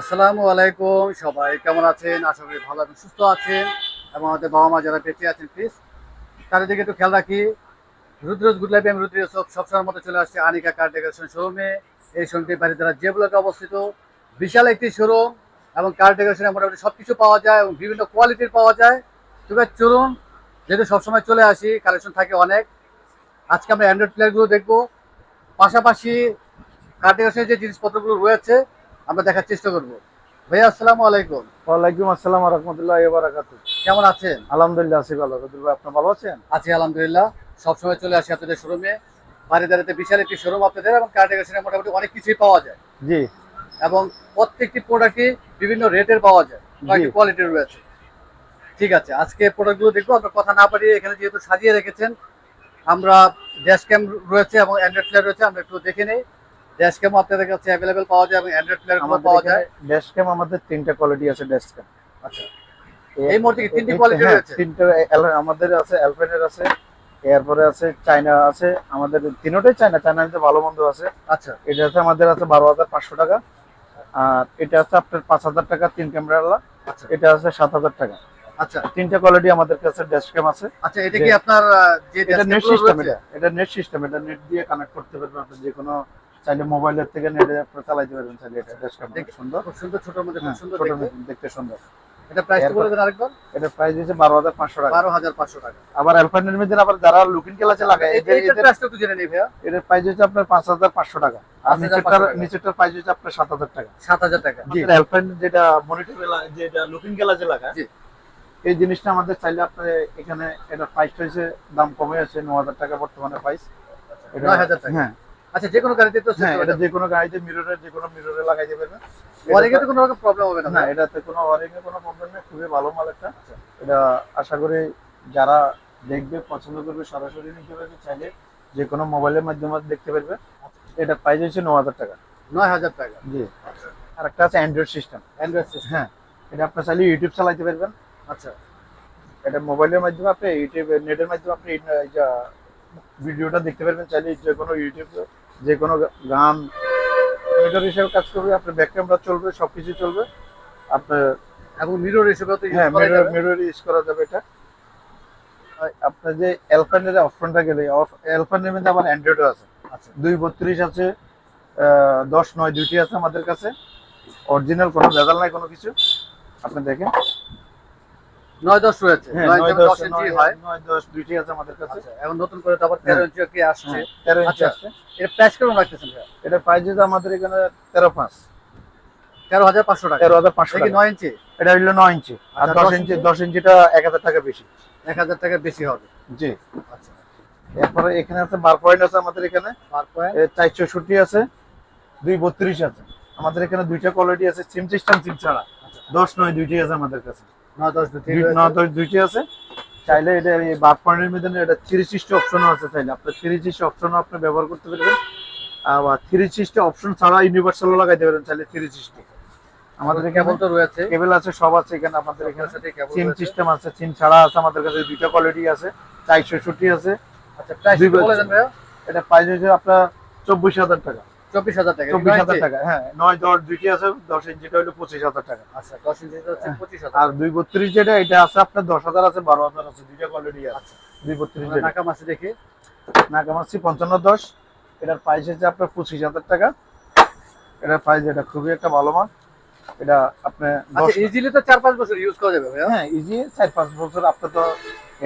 আসসালামু আলাইকুম, সবাই কেমন আছেন? আশা করি ভালো এবং সুস্থ আছেন এবং আমাদের বাবা মা যারা বেঁচে আছেন প্লিজ চারিদিকে একটু খেয়াল রাখি। রুদ্রজ গুড লাইফে, আমি রুদ্র সব সবসময়ের মতো চলে আসছে আনিকা কার ডেকোরেশন শোরুমে। এই শোরুমটির বাড়ি দ্বারা যে ব্লকে অবস্থিত। বিশাল একটি শোরুম এবং কার ডেকোরেশনে মোটামুটি সব কিছু পাওয়া যায় এবং বিভিন্ন কোয়ালিটির পাওয়া যায়। তবে চলুন, যেহেতু সবসময় চলে আসি, কালেকশন থাকে অনেক। আজকে আমরা অ্যান্ড্রয়েড প্লেয়ারগুলো দেখব। পাশাপাশি কার ডেকোরেশনের যে জিনিসপত্রগুলো রয়েছে আমরা দেখার চেষ্টা করব। ভাইয়া আসসালামু আলাইকুম। ওয়ালাইকুম আসসালাম রহমতুল্লাহ বারাকাতু কেমন আছেন? আলহামদুলিল্লাহ আছি ভালো। ভাই আপনি ভালো আছেন? আছি আলহামদুলিল্লাহ। সবসময় চলে আসি আপনাদের শোরুমে। বাড়ি দাঁড়িতে বিশাল একটি শোরুম আপনাদের এবং কার ডেকোরেশনে মোটামুটি অনেক কিছুই পাওয়া যায়। জি। এবং প্রত্যেকটি প্রোডাক্টই বিভিন্ন রেটের পাওয়া যায়। জি। কোয়ালিটির রয়েছে। ঠিক আছে আজকে প্রোডাক্টগুলো দেখব। আমরা কথা না পারিয়ে এখানে যেহেতু সাজিয়ে রেখেছেন আমরা ড্যাশ ক্যাম রয়েছে এবং অ্যান্ড্রয়েড প্লেয়ার রয়েছে আমরা একটু দেখে নিই। ড্যাশ ক্যাম আপনাদের কাছে অ্যাভেলেবেল পাওয়া যায় এবং অ্যান্ড্রয়েড প্লেয়ার পাওয়া যায়? ড্যাশ ক্যাম আমাদের তিনটা কোয়ালিটি আছে ড্যাশ ক্যাম আচ্ছা। এই মুহূর্তে কি তিনটি quality হ্যাঁ, রয়েছে? তিনটা আমাদের আছে অ্যালফেনের আছে এরপরে আছে চায়না আছে আমাদের তিনটাই চায়না চায়নাতে ভালো মন্দ আছে। আচ্ছা। এটা আছে আমাদের আছে বারো হাজার পাঁচশো টাকা আর এটা আছে আপনার পাঁচ হাজার টাকা তিন ক্যামেরা আচ্ছা। এটা আছে সাত হাজার টাকা। আচ্ছা। তিনটা কোয়ালিটি আমাদের কাছে ড্যাশ ক্যাম আছে। আচ্ছা এটা কি আপনার যে এটা নেট সিস্টেম এটা এটা নেট সিস্টেম এটা নেট দিয়ে কানেক্ট করতে পারবেন আপনি যে কোনো চাইলে মোবাইলের থেকে নেটে আপনি চালাইতে পারবেন চাইলে এটা। ডেস্কটপ দেখ- সুন্দর খুব সুন্দর ছোটর মধ্যে খুব হ্যাঁ, সুন্দর দেখতে। সুন্দর। এটা প্রাইস বলে দেন আরেকবার? এটা প্রাইস হাজার পাঁচশো টাকা। বারো হাজার পাঁচশো টাকা। আবার অ্যালফানের মধ্যে আবার যারা লুকিং ক্লাসে লাগায় এদের এইটার এদের প্রাইসটা একটু জেনে নিই ভাইয়া। এটার প্রাইস হচ্ছে আপনার পাঁচ হাজার পাঁচশো টাকা। আর 5,500 নিচেরটার। নিচেরটার প্রাইস হচ্ছে আপনার সাত হাজার টাকা। সাত হাজার টাকা। জি অ্যালফান যেটা মনিটর যেটা লুকিং ক্লাসে লাগায় জি। এই জিনিসটা আমাদের চাইলে আপনার এখানে এটা প্রাইস হয়েছে দাম কমে আছে ন হাজার টাকা বর্তমানে প্রাইস এটা 9,000 টাকা। হ্যাঁ আচ্ছা যে কোনো গাড়িতে তো হ্যাঁ এটা যে কোনো গাড়িতে মিররে যে কোনো মিররে লাগাই যাবে ওয়ারিংয়ে তো কোনো রকম প্রবলেম হবে না না এটাতে কোনো ওয়ারিং এর কোনো প্রবলেম নেই খুবই ভালো মাল একটা। এটা আশা করি যারা দেখবে পছন্দ করবে সরাসরি নিতে পারবে চাইলে যে কোনো মোবাইলের মাধ্যমে দেখতে পারবে। এটা প্রাইস হচ্ছে ন হাজার টাকা। নয় হাজার টাকা। জি। আর একটা আছে অ্যান্ড্রয়েড সিস্টেম অ্যান্ড্রয়েড সিস্টেম হ্যাঁ এটা আপনার চাইলে ইউটিউব চালাইতে পারবেন। আচ্ছা। এটা মোবাইলের মাধ্যমে আপনি ইউটিউব নেটের মাধ্যমে আপনি যা ভিডিওটা দেখতে পারবেন চাইলে যে কোনো ইউটিউব যে কোনো গান মনিটর হিসেবে কাজ করবে আপনার ব্যাক ক্যামেরা চলবে সবকিছু চলবে। আপনার এবং মিরর হিসেবে তো হ্যাঁ মিরর মিরর ইউজ করা যাবে এটা। আপনার যে অ্যালফানের অপশনটা গেলে অ্যালফানের মধ্যে আবার অ্যান্ড্রয়েডও আছে। আচ্ছা। দুই বত্রিশ আছে দশ নয় দুইটি আছে আমাদের কাছে। অরিজিনাল কোনো ভেজাল নাই কোনো কিছু। আপনি দেখেন। নয় দশ রয়েছে। হ্যাঁ দশ দশ ইঞ্চি হয়। দশ দুইটি আছে আমাদের কাছে। আচ্ছা এখন নতুন করে তো আবার তেরো হ্যাঁ। ইঞ্চি কি আসছে? হ্যাঁ, ইঞ্চি আচ্ছা। এটা প্রাইস কেমন রাখতেছেন ভাইয়া? এটা প্রাইস যেটা আমাদের এখানে টাকা। টাকা। নয় ইঞ্চি? এটা হলো নয় ইঞ্চি। আর আচ্ছা, দশ দশ ইঞ্চি ইঞ্চি? দশ ইঞ্চিটা এক হাজার টাকা বেশি। টাকা হবে। জি। আচ্ছা। এরপরে এখানে আছে পয়েন্ট আছে আমাদের এখানে। পয়েন্ট চার চৌষট্টি আছে দুই বত্রিশ আছে। আমাদের এখানে দুইটা কোয়ালিটি আছে সিম সিস্টেম সিম ছাড়া। দশ নয় দুইটি আছে আমাদের কাছে। নয় দশ দুইটি আছে। চাইলে এটা এই বার পয়েন্টের মধ্যে এটা থ্রি সিক্সটি অপশনও আছে চাইলে। আপনার থ্রি সিক্সটি অপশনও আপনি ব্যবহার করতে পারবেন। আবার থ্রি সিক্সটি অপশন ছাড়া ইউনিভার্সালও লাগাইতে পারেন চাইলে থ্রি সিক্সটি আমাদের কেবল তো রয়েছে। কেবল আছে সব আছে এখানে আমাদের এখানে সাথে সিম সিস্টেম আছে সিম ছাড়া আছে আমাদের কাছে দুইটা কোয়ালিটি আছে আছে। আচ্ছা এটা প্রাইস হচ্ছে আপনার চব্বিশ হাজার টাকা। চব্বিশ হাজার টাকা। চব্বিশ হাজার টাকা হ্যাঁ নয় দশ দুইটি আছে দশ ইঞ্চিটা হলো পঁচিশ হাজার টাকা। আচ্ছা দশ হচ্ছে পঁচিশ হাজার। আর দুই বত্রিশ যেটা এটা আছে আপনার দশ হাজার আছে বারো হাজার আছে দুইটা কোয়ালিটি আছে। আচ্ছা। দুই বত্রিশ দেখি। পঞ্চান্ন দশ। এটার প্রাইস হচ্ছে আপনার পঁচিশ হাজার টাকা। এটার প্রাইস এটা খুবই একটা ভালো মাল। এটা আপনি আচ্ছা ইজিলি তো চার পাঁচ বছর ইউজ করা যাবে হ্যাঁ ইজি চার পাঁচ বছর আপনার তো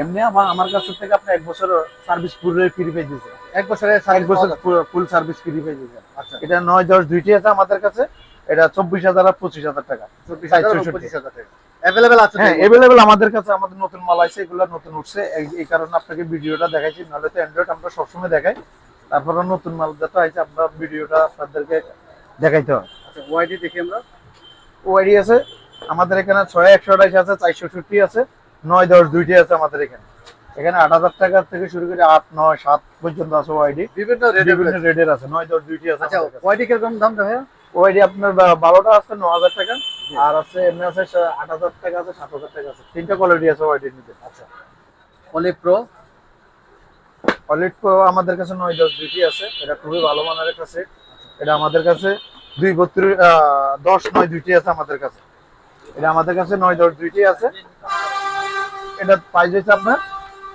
এমনি আমার আমার কাছ থেকে আপনি এক বছর সার্ভিস পুরো ফ্রি পেয়ে দিয়েছেন। এক বছরে এক বছর ফুল সার্ভিস ফ্রি পেয়ে দিয়েছেন আচ্ছা। এটা নয় দশ দুইটি আছে আমাদের কাছে। এটা চব্বিশ হাজার আর পঁচিশ হাজার টাকা। চব্বিশ হাজার। পঁচিশ হাজার টাকা। অ্যাভেলেবেল আছে হ্যাঁ? আমাদের কাছে আমাদের নতুন মাল আছে এগুলো নতুন উঠছে। এই- এই কারণে আপনাকে ভিডিওটা দেখাইছি নাহলে তো অ্যান্ড্রয়েড আমরা সবসময় দেখাই। তারপরে নতুন মাল যত আছে আমরা ভিডিওটা আপনাদেরকে দেখাইতে হবে আচ্ছা ওয়াইডি দেখি আমরা। ওয়াইডি আছে। আমাদের এখানে ছয় একশো আঠাইশ আছে চারশো আছে নয় দশ দুইটি আছে আমাদের এখানে। এখানে আট হাজার টাকা থেকে শুরু করে আট নয় সাত পর্যন্ত আছে ওয়াইডি বিভিন্ন বিভিন্ন রেটের আছে। নয় দশ দুইটি আছে আচ্ছা ওয়াইডি কীরকম দাম ভাইয়া? ওয়াইডি আপনার বারোটা আছে ন হাজার টাকা। আর আছে এমনি আছে আট হাজার টাকা আছে সাত হাজার টাকা আছে। তিনটা কোয়ালিটি আছে ওয়াইডির নিতে আচ্ছা। অলিভ প্রো অলিড প্রো আমাদের কাছে নয় দশ দুইটি আছে। এটা খুবই ভালো মানের একটা সেট এটা আমাদের কাছে দুই বত্রিশ দশ নয় দুইটি আছে আমাদের কাছে। এটা আমাদের কাছে নয় দশ দুইটি আছে। এটা প্রাইস হচ্ছে আপনার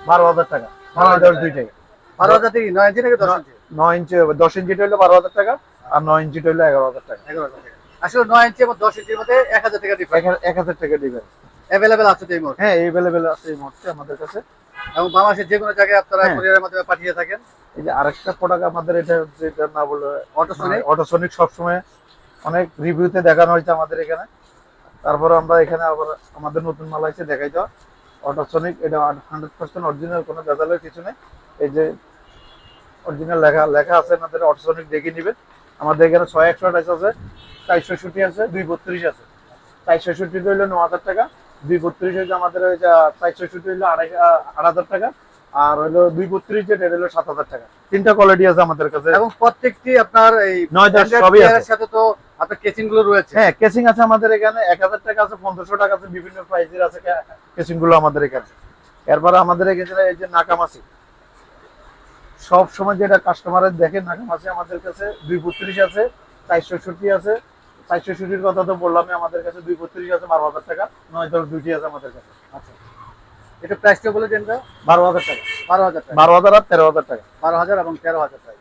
বারো হাজার টাকা। নয় দশ দুইটাই। বারো হাজার থেকে নয় ইঞ্চি নাকি দশ ইঞ্চি? নয় ইঞ্চি দশ ইঞ্চিটা হলো বারো হাজার টাকা আর নয় ইঞ্চিটা হলো এগারো হাজার টাকা। এগারো হাজার টাকা। আসলে নয় ইঞ্চি এবং দশ ইঞ্চির মধ্যে এক হাজার টাকা ডিফারেন্স এক- এক হাজার টাকা দিবেন অ্যাভেলেবেল আছে এই মুহূর্তে? হ্যাঁ এভেলেবেল আছে এই মুহূর্তে আমাদের কাছে। এবং বাংলাদেশের যে কোনো জায়গায় আপনারা হ্যাঁ। কুরিয়ারের মাধ্যমে পাঠিয়ে থাকেন। এই যে আরেকটা প্রোডাক্ট আমাদের এটা এটা না বলে অটোসোনিক অটোসনিক সবসময় অনেক রিভিউতে দেখানো হয়েছে আমাদের এখানে। তারপরে আমরা এখানে আবার আমাদের নতুন মাল আছে দেখাই দেওয়া অটোসনিক এটা হান্ড্রেড পার্সেন্ট অরিজিনাল কোনো ভেজালের কিছু নেই। এই যে অরিজিনাল লেখা লেখা আছে আমাদের অটোসনিক দেখে নেবেন। আমাদের এখানে ছয় একশো আঠাশ আছে চারশো ষষ্ঠি আছে দুই বত্রিশ আছে। চারশো ষষ্ঠি হইল ন হাজার টাকা দুই বত্রিশ হচ্ছে আমাদের ওই যে চারশো ষষ্ঠি হইল আড়াই আট হাজার টাকা আর হলো দুই বত্রিশ যেটা হলো সাত হাজার টাকা। তিনটা কোয়ালিটি আছে আমাদের কাছে। এবং প্রত্যেকটি আপনার এই নয় দশ সবই আছে। সাথে তো আপনার কেচিংগুলো রয়েছে? হ্যাঁ কেসিং আছে আমাদের এখানে। এক হাজার টাকা আছে পনেরোশো টাকা আছে বিভিন্ন প্রাইসের আছে কেসিংগুলো আমাদের এখানে। এরপরে আমাদের এখানে এই যে নাকামাসি। সব সময় যেটা কাস্টমারের দেখে নাকামাসি আমাদের কাছে দুই বত্রিশ আছে চারশো ষষ্টি আছে। চারশো ষষ্টির কথা তো বললামই আমাদের কাছে দুই বত্রিশ আছে বারো হাজার টাকা নয় দশ দুইটি আছে আমাদের কাছে। আচ্ছা। এটা প্রাইসটা বলে দেন তো? বারো হাজার টাকা। বারো হাজার টাকা। বারো হাজার আর তেরো হাজার টাকা। বারো হাজার এবং তেরো হাজার টাকা।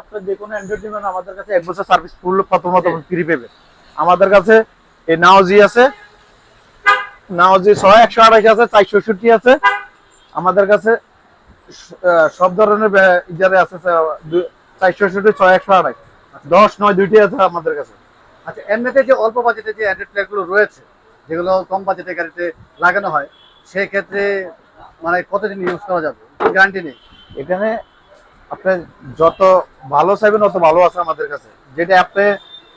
আপনার যে কোনো অ্যান্ড্রয়েড নেবেন আমাদের কাছে এক বছর সার্ভিস ফুল প্রথমত ফ্রি পেবে আমাদের কাছে এই নাওজি আছে। নাওজি ছয় একশো আড়াইশ আছে চারশো ষষ্টি আছে। আমাদের কাছে সব ধরনের ইজারে আছে চারশো ষষ্টি ছয় একশো আড়াইশ দশ নয় দুইটি আছে আমাদের কাছে। আচ্ছা এমনিতে যে অল্প বাজেটে যে অ্যান্ড্রয়েড প্লেয়ারগুলো রয়েছে যেগুলো কম বাজেটের গাড়িতে লাগানো হয় সেই ক্ষেত্রে মানে কতদিন ইউজ করা যাবে? গ্যারান্টি নেই। এখানে আপনি যত ভালো চাইবেন তত ভালো আছে আমাদের কাছে। যেটা আপনি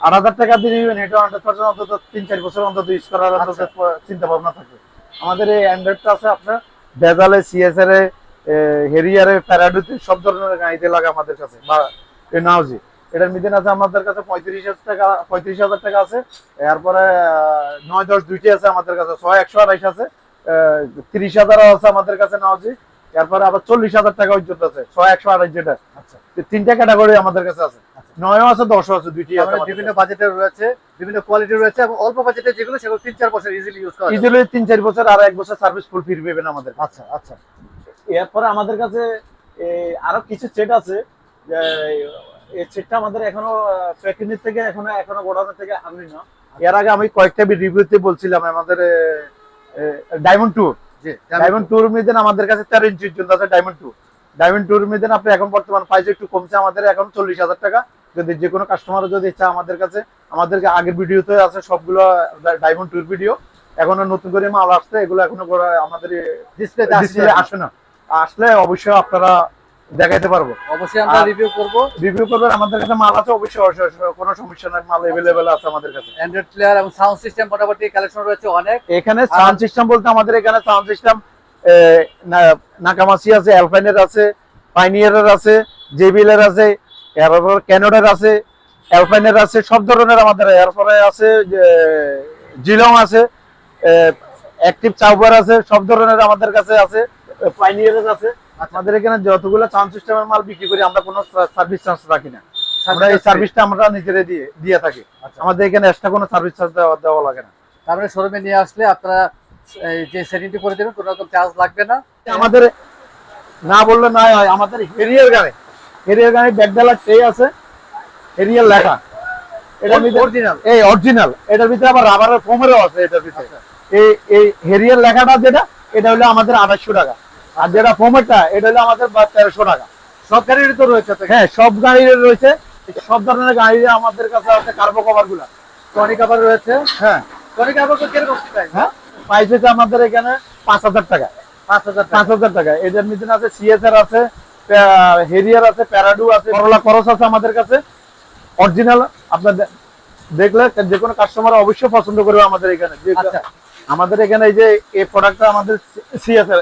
আট হাজার টাকা দিয়ে নেবেন এটা হান্ড্রেড পার্সেন্ট অন্তত তিন চার বছর অন্তত ইউজ করার অন্তত চিন্তা ভাবনা থাকবে আমাদের এই অ্যান্ড্রয়েডটা আছে আপনার বেজালে সিএসআর এ হেরিয়ারে প্যারাডুতে সব ধরনের গাড়িতে লাগে আমাদের কাছে বা নাওজি এটার মিদিন আছে আমাদের কাছে পঁয়ত্রিশ হাজার টাকা পঁয়ত্রিশ হাজার টাকা আছে। এরপরে আহ, নয় দশ দুইটি আছে আমাদের কাছে ছয় একশো আড়াইশ আছে। তিরিশ হাজার আছে আমাদের কাছে নাওজি এরপরে আবার চল্লিশ হাজার টাকা পর্যন্ত আছে ছয় একশো আড়াইশ যেটা। আচ্ছা। তিনটা ক্যাটাগরি আমাদের কাছে আছে। নয়ও আছে দশও আছে দুইটি আছে বিভিন্ন বাজেটের রয়েছে বিভিন্ন কোয়ালিটি রয়েছে এবং অল্প বাজেটে যেগুলো সেগুলো তিন চার বছর ইজিলি ইউজ করা ইজিলি তিন চার বছর আর এক বছর সার্ভিস ফুল ফ্রি পেবেন আমাদের আচ্ছা আচ্ছা। এরপরে আমাদের কাছে আরও কিছু সেট আছে এই সেটটা আমাদের এখনও প্যাকেজিং থেকে এখনও এখনও গোডাউন থেকে আনি না। এর আগে আমি কয়েকটা রিভিউতে বলছিলাম আমাদের diamond tour G diamond tour মিদেন আমাদের কাছে তেরো ইঞ্চির জন্য আছে ডায়মন্ড টু ডায়মন্ড টুর মিদেন আপনি এখন বর্তমান প্রাইস একটু কমছে আমাদের এখন চল্লিশ হাজার টাকা। যদি যে কোনো কাস্টমার যদি ইচ্ছা আমাদের কাছে আমাদেরকে আগের ভিডিওতে আছে সবগুলো ডায়মন্ড ট্যুর ভিডিও এখনও নতুন করে মাল আসছে এগুলো এখনও আমাদের ডিসপ্লে আসে না। আসলে অবশ্যই আপনারা দেখাইতে পারব। অবশ্যই আমরা রিভিউ করব। রিভিউ করবেন আমাদের কাছে মাল আছে অবশ্যই কোনো সমস্যা নাই মাল এভেলেবেল আছে আমাদের কাছে। অ্যান্ড্রয়েড প্লেয়ার এবং সাউন্ড সিস্টেম মোটামুটি কালেকশন রয়েছে অনেক। এখানে সাউন্ড সিস্টেম বলতে আমাদের এখানে সাউন্ড সিস্টেম নাকামাসি আছে অ্যালপাইনের আছে পাইনিয়ারের আছে জেবিলের আছে এরপর ক্যানোডের আছে অ্যালপাইনের আছে সব ধরনের আমাদের এরপরে আছে জিলং আছে অ্যাক্টিভ চাউবার আছে সব ধরনের আমাদের কাছে আছে পাইনিয়ারের আছে। আমাদের এখানে যতগুলো সাউন্ড সিস্টেমের মাল বিক্রি করি আমরা কোনো সার্ভিস চার্জ রাখি না। আমরা এই সার্ভিসটা আমরা নিজেরাই দিয়ে দিয়ে থাকি। আচ্ছা। আমাদের এখানে এক্সট্রা কোনো সার্ভিস চার্জ দেওয়া দেওয়া লাগে না। তারপরে শোরুমে নিয়ে আসলে আপনারা এই যে সেটিংটি করে দেবেন কোনো রকম চার্জ লাগবে না। আমাদের না বললে না হয় আমাদের হেরিয়ার গাড়ি। হেরিয়ার গাড়ি ব্যাগডালার ট্রে আছে হেরিয়ার লেখা। এটার ভিতরে অরিজিনাল এই অরিজিনাল এটার ভিতরে আবার রাবারের ফোমেরও আছে এটার ভিতরে। এই এই হেরিয়ার লেখাটা যেটা এটা হলো আমাদের আড়াইশো টাকা। আর যেটা ফোমেরটা এটা হলো আমাদের তেরোশো টাকা। সব গাড়িরই তো রয়েছে হ্যাঁ সব গাড়ির রয়েছে। সব ধরনের গাড়ি আমাদের কাছে আছে কার্বো কভারগুলা টনি কাভার রয়েছে। হ্যাঁ। টনি কাভার কীরকম হ্যাঁ? প্রাইস হচ্ছে আমাদের এখানে পাঁচ হাজার টাকা। পাঁচ হাজার টাকা। পাঁচ হাজার টাকা। এটার মধ্যে আছে সিএসআর আছে হেরিয়ার আছে প্যারাডু আছে করলা করস আছে আমাদের কাছে। অরিজিনাল আপনার দেখলে যে কোনো কাস্টমার অবশ্যই পছন্দ করবে আমাদের এখানে। আচ্ছা। আমাদের এখানে এই যে এই প্রোডাক্টটা আমাদের সিএসআর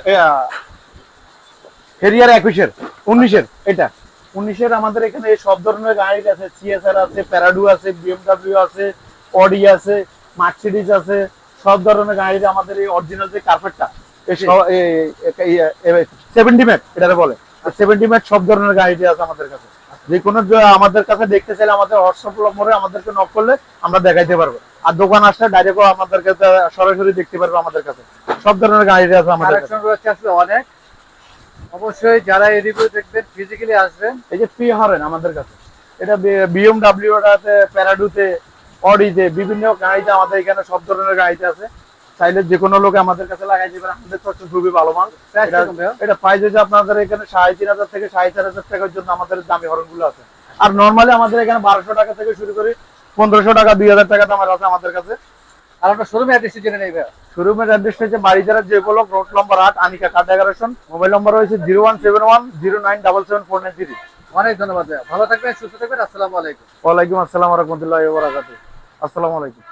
হেরিয়ার একুশের উনিশের এটা। উনিশের আমাদের এখানে সব ধরনের গাড়ি আছে সিএসআর আছে প্যারাডু আছে বিএমডাব্লিউ আছে অডি আছে মার্সিডিজ আছে সব ধরনের গাড়ির আমাদের এই অরিজিনাল যে কার্পেটটা সেভেন্টি ম্যাট বলে। সেভেন্টি ম্যাট সব ধরনের গাড়ি আছে আমাদের কাছে। যে কোনো আমাদের কাছে দেখতে চাইলে আমাদের হোয়াটসঅ্যাপ নম্বরে আমাদেরকে নক করলে আমরা দেখাইতে পারব। আর দোকান আসলে ডাইরেক্ট আমাদের কাছে সরাসরি দেখতে পারব আমাদের কাছে। সব ধরনের গাড়ি আছে আমাদের কাছে। অনেক। অবশ্যই যারা এই রিভিউ দেখবেন ফিজিক্যালি আসবেন। এই যে পি হরেন আমাদের কাছে। এটা বিএমডাব্লিউ টাতে প্যারাডুতে অডিতে বিভিন্ন গাড়িতে আমাদের এখানে সব ধরনের গাড়িতে আছে। চাইলে যে কোনো লোক আমাদের কাছে লাগাই দিবেন আমাদের কাছে খুবই ভালো মাল। এটা-? প্রাইস হচ্ছে আপনাদের এখানে সাড়ে তিন হাজার থেকে সাড়ে চার হাজার টাকার জন্য আমাদের দামি হরনগুলো আছে। আর নর্মালি আমাদের এখানে বারোশো টাকা থেকে শুরু করে পনেরোশো টাকা দুই হাজার টাকা দামের আছে আমাদের কাছে। আর শোরুমের অ্যাড্রেসটি জেনে নেই ভাইয়া। শোরুমের হচ্ছে বাড়িজারা যে ব্লক রোড নম্বর আট আনিকা মোবাইল নম্বর হয়েছে zero one seven one zero nine double seven four nine three. অনেক ধন্যবাদ ভাইয়া। ভালো থাকবেন সুস্থ থাকবেন আসসালামু আলাইকুম। ওয়ালাইকুম আসসালাম রহমতুল্লাহ বরাকাতু আসসালামু আলাইকুম।